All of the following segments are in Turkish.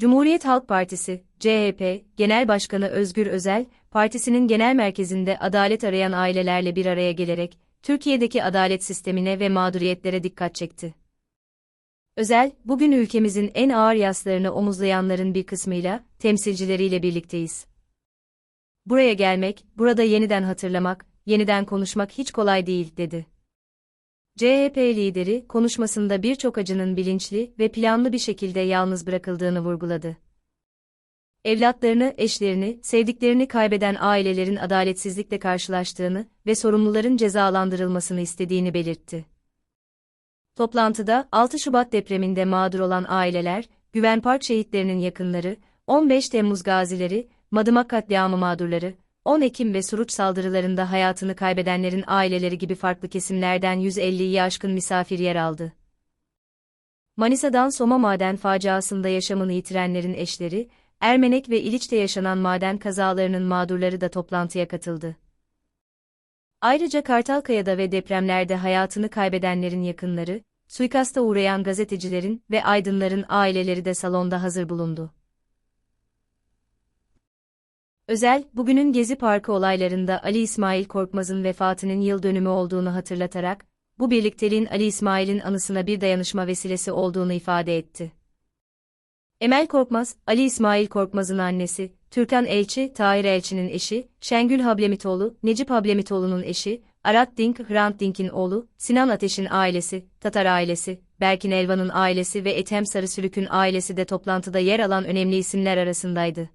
Cumhuriyet Halk Partisi, CHP, Genel Başkanı Özgür Özel, partisinin genel merkezinde adalet arayan ailelerle bir araya gelerek, Türkiye'deki adalet sistemine ve mağduriyetlere dikkat çekti. Özel, bugün ülkemizin en ağır yaslarını omuzlayanların bir kısmıyla, temsilcileriyle birlikteyiz. Buraya gelmek, burada yeniden hatırlamak, yeniden konuşmak hiç kolay değil, dedi. CHP lideri, konuşmasında birçok acının bilinçli ve planlı bir şekilde yalnız bırakıldığını vurguladı. Evlatlarını, eşlerini, sevdiklerini kaybeden ailelerin adaletsizlikle karşılaştığını ve sorumluların cezalandırılmasını istediğini belirtti. Toplantıda 6 Şubat depreminde mağdur olan aileler, Güven Park şehitlerinin yakınları, 15 Temmuz gazileri, Madımak katliamı mağdurları, 10 Ekim ve Suruç saldırılarında hayatını kaybedenlerin aileleri gibi farklı kesimlerden 150'yi aşkın misafir yer aldı. Manisa'dan Soma maden faciasında yaşamını yitirenlerin eşleri, Ermenek ve İliç'te yaşanan maden kazalarının mağdurları da toplantıya katıldı. Ayrıca Kartalkaya'da ve depremlerde hayatını kaybedenlerin yakınları, suikasta uğrayan gazetecilerin ve aydınların aileleri de salonda hazır bulundu. Özel, bugünün Gezi Parkı olaylarında Ali İsmail Korkmaz'ın vefatının yıl dönümü olduğunu hatırlatarak, bu birlikteliğin Ali İsmail'in anısına bir dayanışma vesilesi olduğunu ifade etti. Emel Korkmaz, Ali İsmail Korkmaz'ın annesi, Türkan Elçi, Tahir Elçi'nin eşi, Şengül Hablemitoğlu, Necip Hablemitoğlu'nun eşi, Arat Dink, Hrant Dink'in oğlu, Sinan Ateş'in ailesi, Tatar ailesi, Berkin Elvan'ın ailesi ve Ethem Sarısülük'ün ailesi de toplantıda yer alan önemli isimler arasındaydı.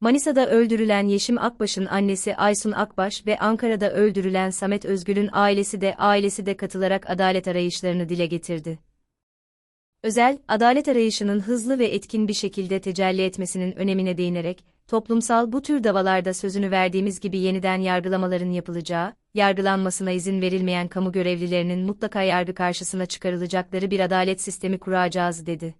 Manisa'da öldürülen Yeşim Akbaş'ın annesi Aysun Akbaş ve Ankara'da öldürülen Samet Özgül'ün ailesi de ailesi de katılarak adalet arayışlarını dile getirdi. Özel, adalet arayışının hızlı ve etkin bir şekilde tecelli etmesinin önemine değinerek, toplumsal bu tür davalarda sözünü verdiğimiz gibi yeniden yargılamaların yapılacağı, yargılanmasına izin verilmeyen kamu görevlilerinin mutlaka yargı karşısına çıkarılacakları bir adalet sistemi kuracağız dedi.